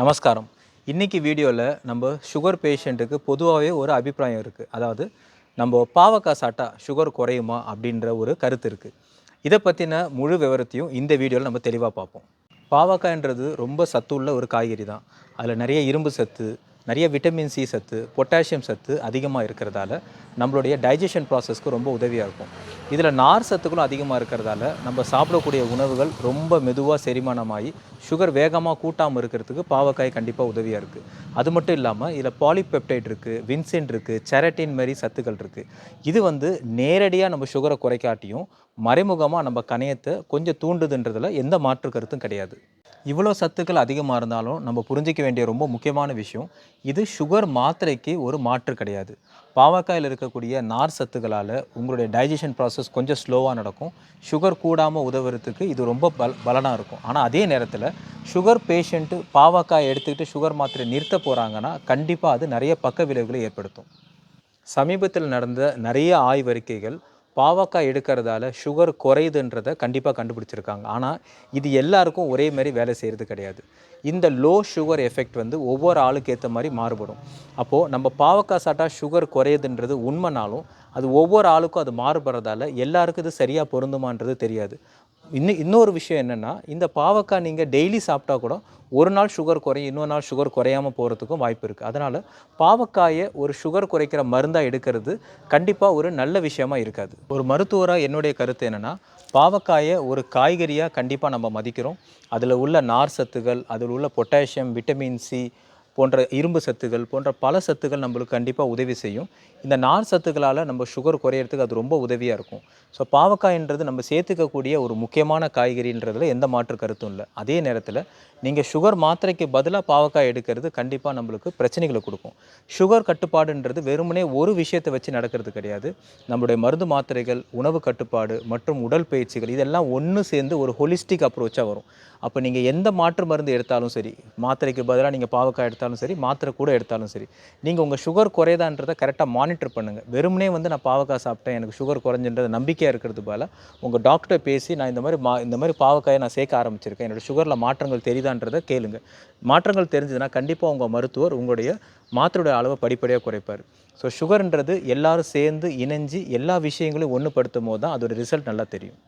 நமஸ்காரம். இன்றைக்கி வீடியோவில் நம்ம சுகர் பேஷண்ட்டுக்கு பொதுவாகவே ஒரு அபிப்பிராயம் இருக்குது அதாவது நம்ம பாவக்காய் சாட்டா சுகர் குறையுமா அப்படின்ற ஒரு கருத்து இருக்குது இதை பற்றின முழு விவரத்தையும் இந்த வீடியோவில் நம்ம தெளிவாக பார்ப்போம். பாவக்காய்ன்றது ரொம்ப சத்துள்ள ஒரு காய்கறி தான் அதில் நிறைய இரும்பு சத்து நிறைய விட்டமின் சி சத்து பொட்டாசியம் சத்து அதிகமாக இருக்கிறதால நம்மளுடைய டைஜஷன் ப்ராசஸ்க்கு ரொம்ப உதவியாக இருக்கும். இதில் நார் சத்துக்களும் அதிகமாக இருக்கிறதால நம்ம சாப்பிடக்கூடிய உணவுகள் ரொம்ப மெதுவாக செரிமானமாகி சுகர் வேகமாக கூட்டாமல் இருக்கிறதுக்கு பாவக்காய் கண்டிப்பாக உதவியாக இருக்குது அது மட்டும் இல்லாமல் இதில் பாலிபெப்டைட் இருக்குது வின்சென்ட் இருக்குது செரட்டின் மாதிரி சத்துக்கள் இருக்குது இது வந்து நேரடியாக நம்ம சுகரை குறைக்காட்டியும் மறைமுகமாக நம்ம கணையத்தை கொஞ்சம் தூண்டுதுன்றதில் எந்த மாற்று கருத்தும் கிடையாது. இவ்வளோ சத்துக்கள் அதிகமாக இருந்தாலும் நம்ம புரிஞ்சிக்க வேண்டிய ரொம்ப முக்கியமான விஷயம் இது சுகர் மாத்திரைக்கு ஒரு மாற்று கிடையாது. பாவக்காயில் இருக்கக்கூடிய நார் சத்துக்களால் உங்களுடைய டைஜஷன் ப்ராசஸ் கொஞ்சம் ஸ்லோவாக நடக்கும். சுகர் கூடாமல் உதவுறதுக்கு இது ரொம்ப பல பலனாக இருக்கும். ஆனால் அதே நேரத்தில் சுகர் பேஷண்ட்டு பாவக்காய் எடுத்துக்கிட்டு சுகர் மாத்திரை நிறுத்த போகிறாங்கன்னா கண்டிப்பாக அது நிறைய பக்க விளைவுகளை ஏற்படுத்தும். சமீபத்தில் நடந்த நிறைய ஆய்வறிக்கைகள் பாவக்காய் எடுக்கிறதால சுகர் குறையுதுன்றதை கண்டிப்பாக கண்டுபிடிச்சிருக்காங்க. ஆனால் இது எல்லாருக்கும் ஒரே மாதிரி வேலை செய்கிறது கிடையாது. இந்த லோ சுகர் எஃபெக்ட் வந்து ஒவ்வொரு ஆளுக்கு ஏற்ற மாதிரி மாறுபடும். அப்போது நம்ம பாவக்காய் சாப்பிட்டா சுகர் குறையுதுன்றது உண்மைனாலும் அது ஒவ்வொரு ஆளுக்கும் அது மாறுபடுறதால எல்லாருக்கும் இது சரியாக பொருந்துமான்றது தெரியாது. இன்னும் இன்னொரு விஷயம் என்னென்னா இந்த பாவக்காய் நீங்கள் டெய்லி சாப்பிட்டா கூட ஒரு நாள் சுகர் குறையும் இன்னொரு நாள் சுகர் குறையாமல் போகிறதுக்கும் வாய்ப்பு இருக்குது அதனால் பாவக்காயை ஒரு சுகர் குறைக்கிற மருந்தாக எடுக்கிறது கண்டிப்பாக ஒரு நல்ல விஷயமாக இருக்காது. ஒரு மருத்துவராக என்னுடைய கருத்து என்னென்னா பாவக்காயை ஒரு காய்கறியாக கண்டிப்பாக நம்ம மதிக்கிறோம். அதில் உள்ள நார் சத்துகள் அதில் உள்ள பொட்டாசியம் விட்டமின் சி போன்ற இரும்பு சத்துகள் போன்ற பல சத்துக்கள் நம்மளுக்கு கண்டிப்பாக உதவி செய்யும். இந்த நார் சத்துக்களால் நம்ம சுகர் குறையிறதுக்கு அது ரொம்ப உதவியாக இருக்கும். ஸோ பாவக்காய்ன்றது நம்ம சேர்த்துக்கக்கூடிய ஒரு முக்கியமான காய்கறின்றதுல எந்த மாற்று கருத்தும் இல்லை. அதே நேரத்தில் நீங்கள் சுகர் மாத்திரைக்கு பதிலாக பாவக்காய் எடுக்கிறது கண்டிப்பாக நம்மளுக்கு பிரச்சனைகளை கொடுக்கும். சுகர் கட்டுப்பாடுன்றது வெறுமனே ஒரு விஷயத்தை வச்சு நடக்கிறது கிடையாது. நம்மளுடைய மருந்து மாத்திரைகள் உணவு கட்டுப்பாடு மற்றும் உடல் பயிற்சிகள் இதெல்லாம் ஒன்று சேர்ந்து ஒரு ஹொலிஸ்டிக் அப்ரோச்சாக வரும். அப்போ நீங்கள் எந்த மாற்று மருந்து எடுத்தாலும் சரி மாத்திரைக்கு பதிலாக நீங்கள் பாவக்காய் எடுத்தாலும் சரி மாத்திரை கூட எடுத்தாலும் சரி நீங்கள் உங்கள் சுகர் குறையதான்றதை கரெக்டாக மானிட்டர் பண்ணுங்கள் வெறுமனே வந்து நான் பாவக்காய் சாப்பிட்டேன் எனக்கு சுகர் குறைஞ்சுன்றது நம்பிக்கையாக இருக்கிறது போல உங்கள் டாக்டரை பேசி நான் இந்த மாதிரி மா இந்த மாதிரி பாவக்காயை நான் சேர்க்க ஆரம்பிச்சிருக்கேன். என்னோட சுகரில் மாற்றங்கள் தெரியுதான்றதை கேளுங்க. மாற்றங்கள் தெரிஞ்சதுன்னா கண்டிப்பாக உங்கள் மருத்துவர் உங்களுடைய மாத்திரையோட அளவை படிப்படியாக குறைப்பார். ஸோ சுகர்ன்றது எல்லாரும் சேர்ந்து இணைஞ்சு எல்லா விஷயங்களையும் ஒன்றுபடுத்தும் போது தான் அதோட ரிசல்ட் நல்லா தெரியும்.